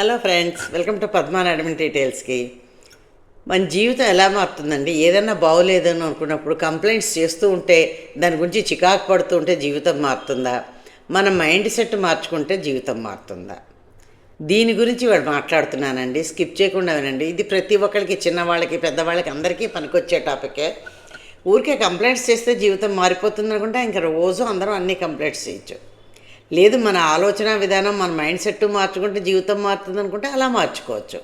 Hello friends welcome to Padma డీటెయిల్స్కి మన జీవితం ఎలా మారుతుందండి? ఏదైనా బాగోలేదని అనుకున్నప్పుడు కంప్లైంట్స్ చేస్తూ ఉంటే దాని గురించి చికాకు పడుతూ ఉంటే జీవితం మారుతుందా? మన మైండ్ సెట్ మార్చుకుంటే జీవితం మారుతుందా? దీని గురించి వాడు మాట్లాడుతున్నానండి. స్కిప్ చేయకుండా వినండి. ఇది ప్రతి ఒక్కరికి చిన్నవాళ్ళకి పెద్దవాళ్ళకి అందరికీ పనికొచ్చే టాపికే ఊరికే కంప్లైంట్స్ చేస్తే జీవితం మారిపోతుంది అనుకుంటే ఇంకా రోజు అందరం అన్ని కంప్లైంట్స్ చేయొచ్చు. లేదు మన ఆలోచన విధానం మన మైండ్ సెట్ మార్చుకుంటే జీవితం మారుతుంది అనుకుంటే అలా మార్చుకోవచ్చు.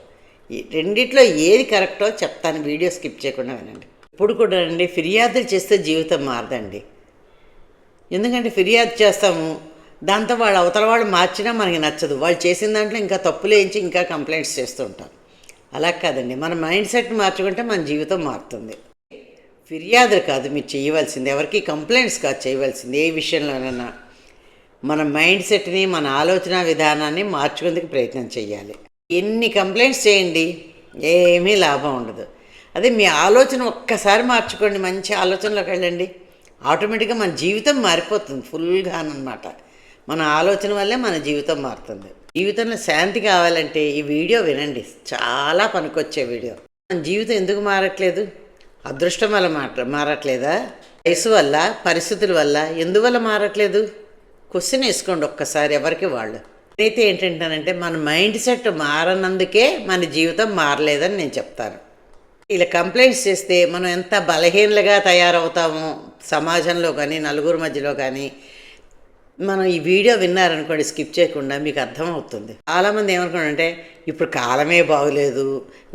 ఈ రెండిట్లో ఏది కరెక్టో చెప్తాను వీడియో స్కిప్ చేయకుండా వినండి. ఇప్పుడు కూడా అండి ఫిర్యాదులు చేస్తే జీవితం మారదండి. ఎందుకంటే ఫిర్యాదు చేస్తాము దాంతో వాళ్ళు అవతల వాళ్ళు మార్చినా మనకి నచ్చదు. వాళ్ళు చేసిన దాంట్లో ఇంకా తప్పులేయించి ఇంకా కంప్లైంట్స్ చేస్తూ ఉంటాం. అలా కాదండి మన మైండ్ సెట్ మార్చుకుంటే మన జీవితం మారుతుంది. ఫిర్యాదులు కాదు మీరు చేయవలసింది ఎవరికి కంప్లైంట్స్ కాదు చేయవలసింది ఏ విషయంలోనైనా. మన మైండ్ సెట్ని మన ఆలోచన విధానాన్ని మార్చుకుందుకు ప్రయత్నం చేయాలి. ఎన్ని కంప్లైంట్స్ చేయండి ఏమీ లాభం ఉండదు. అదే మీ ఆలోచన ఒక్కసారి మార్చుకోండి మంచి ఆలోచనలోకి వెళ్ళండి. ఆటోమేటిక్గా మన జీవితం మారిపోతుంది ఫుల్గా అనమాట మన ఆలోచన వల్లే మన జీవితం మారుతుంది. జీవితంలో శాంతి కావాలంటే ఈ వీడియో వినండి. చాలా పనికొచ్చే వీడియో. మన జీవితం ఎందుకు మారట్లేదు? అదృష్టం వల్ల మాట మారట్లేదా? వయసు వల్ల పరిస్థితుల వల్ల ఎందువల్ల మారట్లేదు? క్వశ్చన్ వేసుకోండి ఒక్కసారి ఎవరికి వాళ్ళు. అయితే ఏంటంటానంటే మన మైండ్ సెట్ మారనందుకే మన జీవితం మారలేదని నేను చెప్తాను. ఇలా కంప్లైంట్స్ చేస్తే మనం ఎంత బలహీనలుగా తయారవుతామో సమాజంలో కానీ నలుగురు మధ్యలో కానీ మనం ఈ వీడియో విన్నారనుకోండి స్కిప్ చేయకుండా మీకు అర్థమవుతుంది. చాలామంది ఏమనుకోండి ఇప్పుడు కాలమే బాగలేదు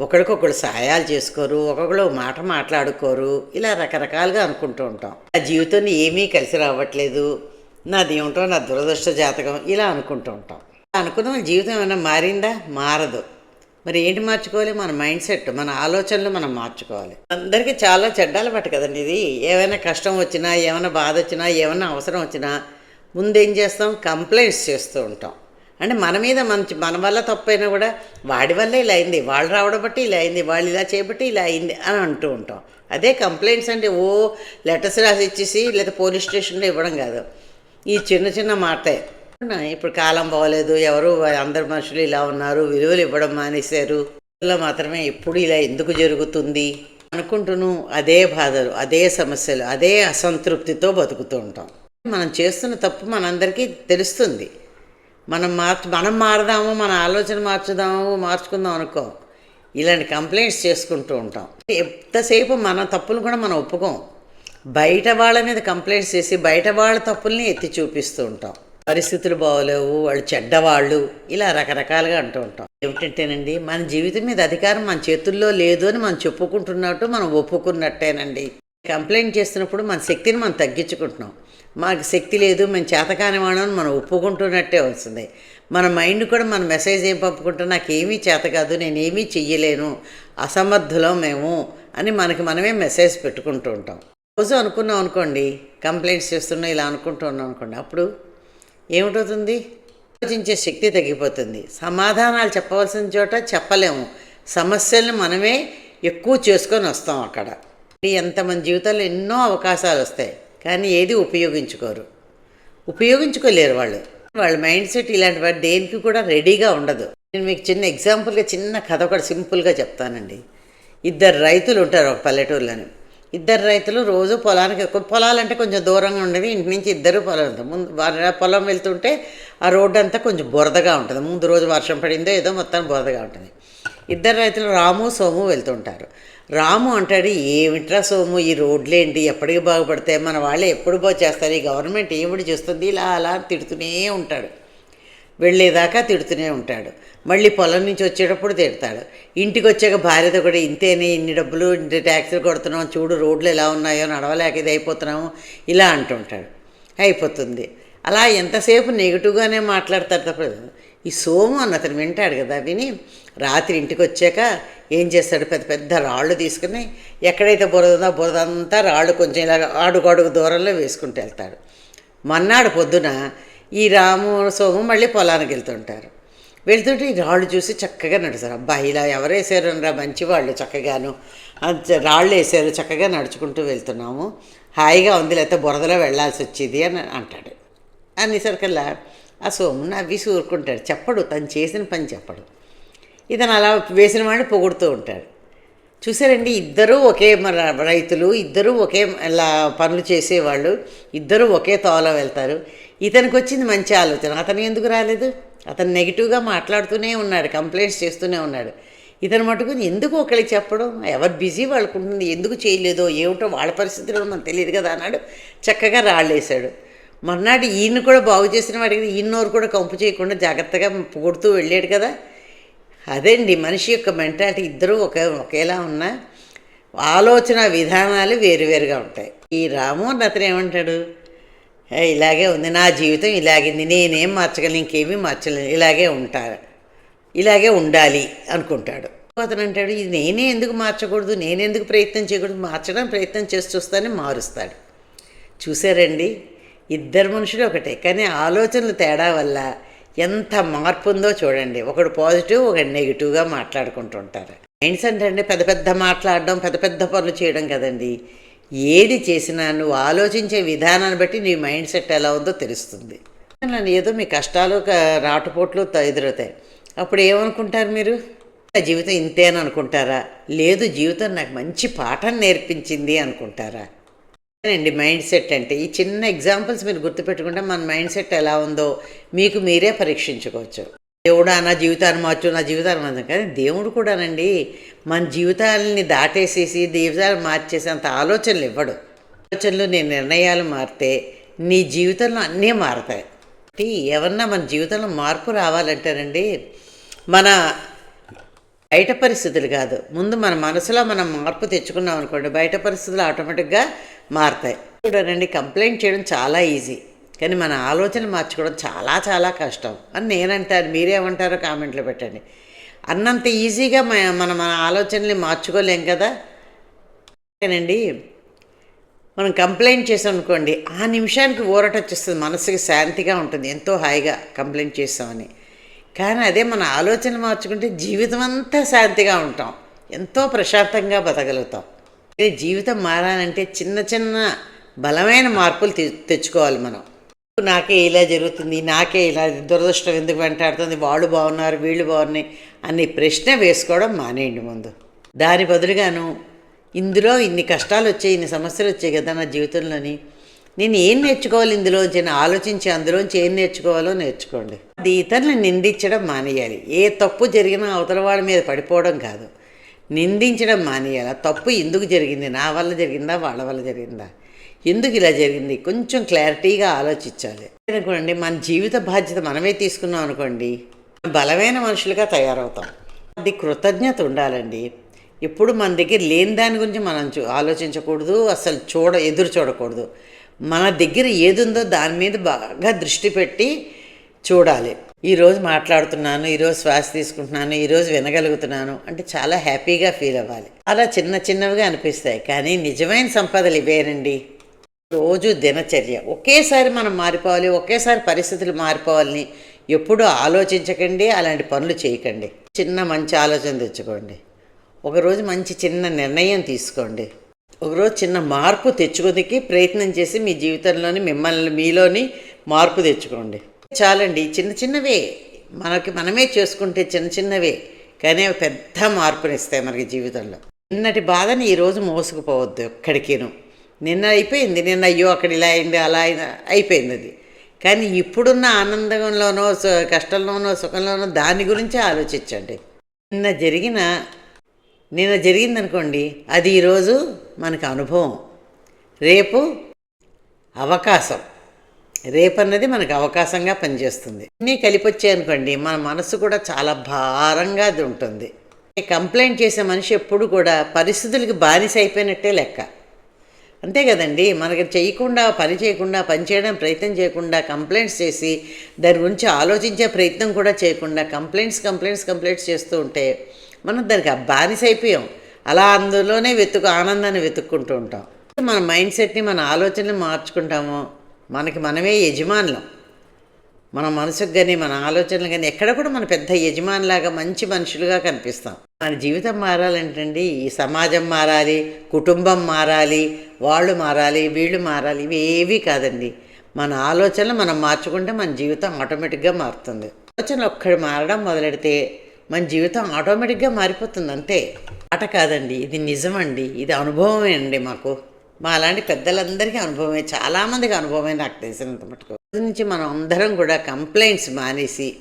ఒకరికొకరు సాయాలు చేసుకోరు ఒక్కొక్కరు మాట మాట్లాడుకోరు ఇలా రకరకాలుగా అనుకుంటూ ఉంటాం. ఆ జీవితాన్ని ఏమీ కలిసి రావట్లేదు నాది ఏమిటో నా దురదృష్ట జాతకం ఇలా అనుకుంటూ ఉంటాం. అనుకున్న జీవితం ఏమైనా మారిందా? మారదు. మరి ఏంటి మార్చుకోవాలి? మన మైండ్ సెట్ మన ఆలోచనలు మనం మార్చుకోవాలి. అందరికీ చాలా చెడ్డాలు పట్టు కదండి ఇది. ఏమైనా కష్టం వచ్చినా ఏమైనా బాధ వచ్చినా ఏమైనా అవసరం వచ్చినా ముందేం చేస్తాం? కంప్లైంట్స్ చేస్తూ ఉంటాం. అంటే మన మీద మంచి మన వల్ల తప్పైనా కూడా వాడి వల్ల ఇలా అయింది. వాళ్ళు రావడం బట్టి ఇలా అయింది. వాళ్ళు ఇలా చేయబట్టి ఇలా అయింది అని అంటూ ఉంటాం. అదే కంప్లైంట్స్ అంటే ఓ లెటర్స్ రాసి ఇచ్చేసి లేదా పోలీస్ స్టేషన్లో ఇవ్వడం కాదు. ఈ చిన్న చిన్న మాటే. ఇప్పుడు కాలం బాగలేదు ఎవరు అందరు మనుషులు ఇలా ఉన్నారు విలువలు ఇవ్వడం మానేశారు. ఇలా మాత్రమే ఎప్పుడు ఇలా ఎందుకు జరుగుతుంది? అనుకుంటూను అదే బాధలు అదే సమస్యలు అదే అసంతృప్తితో బతుకుతూ ఉంటాం. మనం చేస్తున్న తప్పు మనందరికీ తెలుస్తుంది. మనం మార్చు మనం మారదాము మన ఆలోచన మార్చుదాము మార్చుకుందాం అనుకో. ఇలాంటి కంప్లైంట్స్ చేసుకుంటూ ఉంటాం. ఎంతసేపు మన తప్పులు కూడా మనం ఒప్పుకోం. బయట వాళ్ళ మీద కంప్లైంట్స్ చేసి బయట వాళ్ళ తప్పుల్ని ఎత్తి చూపిస్తూ ఉంటాం. పరిస్థితులు బాగోలేవు వాళ్ళు చెడ్డవాళ్ళు ఇలా రకరకాలుగా అంటూ ఉంటాం. ఏమిటంటేనండి మన జీవితం మీద అధికారం మన చేతుల్లో లేదు అని మనం చెప్పుకుంటున్నట్టు మనం ఒప్పుకున్నట్టేనండి. కంప్లైంట్ చేస్తున్నప్పుడు మన శక్తిని మనం తగ్గించుకుంటున్నాం. మాకు శక్తి లేదు మేము చేతకాని వాళ్ళని మనం ఒప్పుకుంటున్నట్టే వస్తుంది. మన మైండ్ కూడా మన మెసేజ్ ఏం పంపుకుంటా నాకేమీ చేత కాదు నేనేమీ చెయ్యలేను అసమర్థులం మేము అని మనకి మనమే మెసేజ్ పెట్టుకుంటూ ఉంటాం. రోజు అనుకున్నాం అనుకోండి కంప్లైంట్స్ చేస్తున్నాం ఇలా అనుకుంటున్నాం అనుకోండి అప్పుడు ఏమిటవుతుంది ఆలోచించే శక్తి తగ్గిపోతుంది. సమాధానాలు చెప్పవలసిన చోట చెప్పలేము. సమస్యలను మనమే ఎక్కువ చేసుకొని వస్తాం అక్కడ. ఎంతమంది జీవితాల్లో ఎన్నో అవకాశాలు వస్తాయి కానీ ఏది ఉపయోగించుకోరు. ఉపయోగించుకోలేరు వాళ్ళు. వాళ్ళ మైండ్ సెట్ ఇలాంటి వాటి దేనికి కూడా రెడీగా ఉండదు. నేను మీకు చిన్న ఎగ్జాంపుల్గా చిన్న కథ ఒకటి సింపుల్గా చెప్తానండి. ఇద్దరు రైతులు ఉంటారు ఒక పల్లెటూరులోని. ఇద్దరు రైతులు రోజు పొలానికి పొలాలంటే కొంచెం దూరంగా ఉండేది ఇంటి నుంచి ఇద్దరు పొలం ముందు పొలం వెళ్తుంటే ఆ రోడ్డు అంతా కొంచెం బురదగా ఉంటుంది. ముందు రోజు వర్షం పడిందో ఏదో మొత్తం బురదగా ఉంటుంది. ఇద్దరు రైతులు రాము సోము వెళ్తుంటారు. రాము అంటాడు ఏమిట్రా సోము ఈ రోడ్లేంటి ఎప్పటికి బాగుపడితే మన వాళ్ళు ఎప్పుడు బాగు చేస్తారు? ఈ గవర్నమెంట్ ఏమిటి చేస్తుంది? ఇలా అలా తిడుతూనే ఉంటాడు. వెళ్ళేదాకా తిడుతూనే ఉంటాడు. మళ్ళీ పొలం నుంచి వచ్చేటప్పుడు తిడతాడు. ఇంటికి వచ్చాక భార్యతో కూడా ఇంతేనే ఇన్ని డబ్బులు ఇంటి ట్యాక్సీలు కొడుతున్నాం చూడు రోడ్లు ఎలా ఉన్నాయో నడవలేక ఇది అయిపోతున్నాము ఇలా అంటుంటాడు. అయిపోతుంది. అలా ఎంతసేపు నెగిటివ్గానే మాట్లాడతారు తప్ప ఈ సోము అన్న అతను వింటాడు కదా విని రాత్రి ఇంటికి వచ్చాక ఏం చేస్తాడు? పెద్ద పెద్ద రాళ్ళు తీసుకుని ఎక్కడైతే బురద ఉందో బురద అంతా రాళ్ళు కొంచెం ఇలా అడుగడుగు అడుగు దూరంలో వేసుకుంటూ వెళ్తాడు. మన్నాడు పొద్దున ఈ రాము సోము మళ్ళీ పొలానికి వెళ్తుంటారు. వెళ్తుంటే ఈ రాళ్ళు చూసి చక్కగా నడుస్తారు. అబ్బాయిలా ఇలా ఎవరు వేసారు రా మంచి వాళ్ళు చక్కగాను రాళ్ళు వేసారు చక్కగా నడుచుకుంటూ వెళ్తున్నాము. హాయిగా ఉంది లేకపోతే బురదలో వెళ్ళాల్సి వచ్చేది అని అంటాడు. అనేసరికల్లా ఆ సోము అవి ఊరుకుంటాడు చెప్పడు తను చేసిన పని చెప్పడు. ఇతను అలా వేసిన వాడిని పొగుడుతూ ఉంటాడు. చూసారండి ఇద్దరూ ఒకే రైతులు ఇద్దరూ ఒకే ఇలా పనులు చేసేవాళ్ళు ఇద్దరూ ఒకే తోలో వెళ్తారు. ఇతనికి వచ్చింది మంచి ఆలోచన. అతను ఎందుకు రాలేదు? అతను నెగిటివ్గా మాట్లాడుతూనే ఉన్నాడు కంప్లైంట్స్ చేస్తూనే ఉన్నాడు. ఇతను మటుకు ఎందుకు ఒకరికి చెప్పడం? ఎవరు బిజీ వాళ్ళకు ఉంటుంది ఎందుకు చేయలేదో ఏమిటో వాళ్ళ పరిస్థితుల్లో మనకు తెలియదు కదా అన్నాడు. చక్కగా రాళ్ళేశాడు. మర్నాడు ఈయన కూడా బాగు చేసిన వాడికి ఈయనోరు కూడా కంపు చేయకుండా జాగ్రత్తగా పొగుడుతూ వెళ్ళాడు కదా. అదేండి మనిషి యొక్క మెంటాలిటీ ఇద్దరూ ఒకే ఒకేలా ఉన్నా ఆలోచన విధానాలు వేరువేరుగా ఉంటాయి. ఈ రాము అని అతను ఏమంటాడు? ఇలాగే ఉంది నా జీవితం ఇలాగింది నేనేం మార్చగలను ఇంకేమీ మార్చలేను ఇలాగే ఉంటాను ఇలాగే ఉండాలి అనుకుంటాడు. అతను అంటాడు ఇది నేనే ఎందుకు మార్చకూడదు నేనెందుకు ప్రయత్నం చేయకూడదు మార్చడం ప్రయత్నం చేసి చూస్తానే మారుస్తాడు. చూసారండి? ఇద్దరు మనుషులు ఒకటే కానీ ఆలోచనలు తేడా వల్ల ఎంత మార్పు ఉందో చూడండి. ఒకడు పాజిటివ్ ఒకడు నెగిటివ్గా మాట్లాడుకుంటుంటారు మైండ్స్ అంటే అండి పెద్ద పెద్ద మాట్లాడడం పెద్ద పెద్ద పనులు చేయడం కదండి. ఏది చేసినా నువ్వు ఆలోచించే విధానాన్ని బట్టి నీ మైండ్ సెట్ ఎలా ఉందో తెలుస్తుంది. నన్ను ఏదో మీ కష్టాలు రాటుపోట్లు ఎదురవుతాయి. అప్పుడు ఏమనుకుంటారు మీరు? నా జీవితం ఇంతే అని అనుకుంటారా? లేదు జీవితం నాకు మంచి పాఠం నేర్పించింది అనుకుంటారా? అండి మైండ్ సెట్ అంటే ఈ చిన్న ఎగ్జాంపుల్స్ మీరు గుర్తుపెట్టుకుంటే మన మైండ్ సెట్ ఎలా ఉందో మీకు మీరే పరీక్షించుకోవచ్చు. దేవుడా నా జీవితాన్ని మార్చు నా జీవితాన్ని మార్చు. కానీ దేవుడు కూడానండి మన జీవితాలని దాటేసేసి జీవితాలు మార్చేసేంత ఆలోచనలు ఇవ్వడు. ఆలోచనలు నీ నిర్ణయాలు మారితే నీ జీవితంలో అన్నీ మారతాయి. కాబట్టి ఏమన్నా మన జీవితంలో మార్పు రావాలంటేనండి మన బయట పరిస్థితులు కాదు. ముందు మన మనసులో మనం మార్పు తెచ్చుకున్నాం అనుకోండి బయట పరిస్థితులు ఆటోమేటిక్గా మారుతాయి. చూడండి కంప్లైంట్ చేయడం చాలా ఈజీ. కానీ మన ఆలోచన మార్చుకోవడం చాలా చాలా కష్టం. అని నేనంటాను. మీరేమంటారో కామెంట్లో పెట్టండి. అన్నంత ఈజీగా మన మనం మన ఆలోచనల్ని మార్చుకోలేం కదా? అండి మనం కంప్లైంట్ చేసాం అనుకోండి ఆ నిమిషానికి ఊరట వచ్చేస్తుంది. మనసుకి శాంతిగా ఉంటుంది. ఎంతో హాయిగా కంప్లైంట్ చేస్తామని కానీ అదే మన ఆలోచన మార్చుకుంటే జీవితం అంతా శాంతిగా ఉంటాం. ఎంతో ప్రశాంతంగా బతకగలుగుతాం. అదే జీవితం మారాలంటే చిన్న చిన్న బలమైన మార్పులు తె తెచ్చుకోవాలి మనం. నాకే ఇలా జరుగుతుంది? నాకే ఇలా దురదృష్టం ఎందుకు వెంటాడుతుంది? వాళ్ళు బాగున్నారు వీళ్ళు బాగున్నాయి అనే ప్రశ్న వేసుకోవడం మానేయండి ముందు. దాని బదులుగాను ఇందులో ఇన్ని కష్టాలు వచ్చాయి ఇన్ని సమస్యలు వచ్చాయి కదా నా జీవితంలోని. నేను ఏం నేర్చుకోవాలి ఇందులోంచి నేను ఆలోచించి అందులోంచి ఏం నేర్చుకోవాలో నేర్చుకోండి. అది ఇతరులను నిందించడం మానేయాలి. ఏ తప్పు జరిగినా అవతల వాళ్ళ మీద పడిపోవడం కాదు. నిందించడం మానేయాలి. ఆ తప్పు ఎందుకు జరిగింది? నా వల్ల జరిగిందా? వాళ్ళ వల్ల జరిగిందా? ఎందుకు ఇలా జరిగింది? కొంచెం క్లారిటీగా ఆలోచించాలి. అనుకోండి మన జీవిత బాధ్యత మనమే తీసుకున్నాం అనుకోండి బలమైన మనుషులుగా తయారవుతాం. అది కృతజ్ఞత ఉండాలండి. ఎప్పుడు మన దగ్గర లేని దాని గురించి మనం చూ ఆలోచించకూడదు అసలు చూడ ఎదురు చూడకూడదు. మన దగ్గర ఏది ఉందో దాని మీద బాగా దృష్టి పెట్టి చూడాలి. ఈరోజు మాట్లాడుతున్నాను ఈరోజు శ్వాస తీసుకుంటున్నాను ఈరోజు వినగలుగుతున్నాను అంటే చాలా హ్యాపీగా ఫీల్ అవ్వాలి. అలా చిన్న చిన్నవిగా అనిపిస్తాయి కానీ నిజమైన సంపదలు ఇవేనండి. రోజు దినచర్య. ఒకేసారి మనం మారిపోవాలి ఒకేసారి పరిస్థితులు మారిపోవాలని ఎప్పుడూ ఆలోచించకండి అలాంటి పనులు చేయకండి. చిన్న మంచి ఆలోచన తెచ్చుకోండి. ఒకరోజు మంచి చిన్న నిర్ణయం తీసుకోండి. ఒకరోజు చిన్న మార్పు తెచ్చుకోదికి ప్రయత్నం చేసి మీ జీవితంలోని మిమ్మల్ని మీలోని మార్పు తెచ్చుకోండి. చాలండి చిన్న చిన్నవే. మనకి మనమే చేసుకుంటే చిన్న చిన్నవే. కానీ పెద్ద మార్పునిస్తాయి మనకి జీవితంలో. నిన్నటి బాధని ఈరోజు మోసుకుపోవద్దు ఎక్కడికిను. నిన్న అయిపోయింది నిన్న అయ్యో అక్కడ ఇలా అయింది అలా అయింది అయిపోయింది అది. కానీ ఇప్పుడున్న ఆనందంలోనో సు- కష్టంలోనో సుఖంలోనో దాని గురించే ఆలోచించండి. నిన్న జరిగిన నిన్న జరిగిందనుకోండి అది ఈరోజు మనకు అనుభవం. రేపు అవకాశం. రేపు అన్నది మనకు అవకాశంగా పనిచేస్తుంది. అన్నీ కలిపొచ్చాయి అనుకోండి మన మనసు కూడా చాలా భారంగా అది ఉంటుంది. కంప్లైంట్ చేసే మనిషి ఎప్పుడు కూడా పరిస్థితులకి బానిస అయిపోయినట్టే లెక్క. అంతే కదండి. మనకి చేయకుండా పని చేయకుండా పని చేయడం ప్రయత్నం చేయకుండా కంప్లైంట్స్ చేసి దాని గురించి ఆలోచించే ప్రయత్నం కూడా చేయకుండా కంప్లైంట్స్ కంప్లైంట్స్ కంప్లైంట్స్ చేస్తూ ఉంటే మనం దానికి బానిస అయిపోయాం. అలా అందులోనే వెతుకు ఆనందాన్ని వెతుక్కుంటూ ఉంటాం. మన మైండ్ సెట్ని మన ఆలోచనని మార్చుకుంటాము మనకి మనమే యజమానులం. మన మనసుకు కానీ మన ఆలోచనలు కానీ ఎక్కడ కూడా మన పెద్ద యజమానిలాగా మంచి మనుషులుగా కనిపిస్తాం. మన జీవితం మారాలంటండి ఈ సమాజం మారాలి కుటుంబం మారాలి వాళ్ళు మారాలి వీళ్ళు మారాలి ఇవి ఏవీ కాదండి. మన ఆలోచనలు మనం మార్చుకుంటే మన జీవితం ఆటోమేటిక్గా మారుతుంది. ఆలోచనలు ఒక్కడి మారడం మొదలెడితే మన జీవితం ఆటోమేటిక్గా మారిపోతుంది అంతే. ఆట కాదండి ఇది నిజమండి ఇది అనుభవమే అండి మాకు. మా అలాంటి పెద్దలందరికీ అనుభవమే చాలామందికి అనుభవమే నాకు తెలిసినంత మటుకు. నుంచి మనం అందరం కూడా కంప్లైంట్స్ మానేసి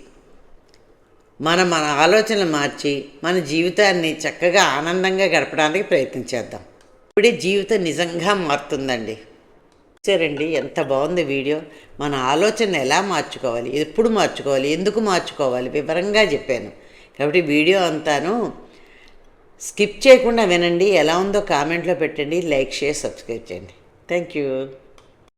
మన మన ఆలోచనలు మార్చి మన జీవితాన్ని చక్కగా ఆనందంగా గడపడానికి ప్రయత్నించేద్దాం ఇప్పుడే జీవితం నిజంగా మారుతుందండి. చూసారండి ఎంత బాగుంది వీడియో. మన ఆలోచన ఎలా మార్చుకోవాలి ఎప్పుడు మార్చుకోవాలి ఎందుకు మార్చుకోవాలి వివరంగా చెప్పాను. కాబట్టి వీడియో అంతాను స్కిప్ చేయకుండా వినండి ఎలా ఉందో కామెంట్లో పెట్టండి లైక్ షేర్ సబ్స్క్రైబ్ చేయండి. Thank you.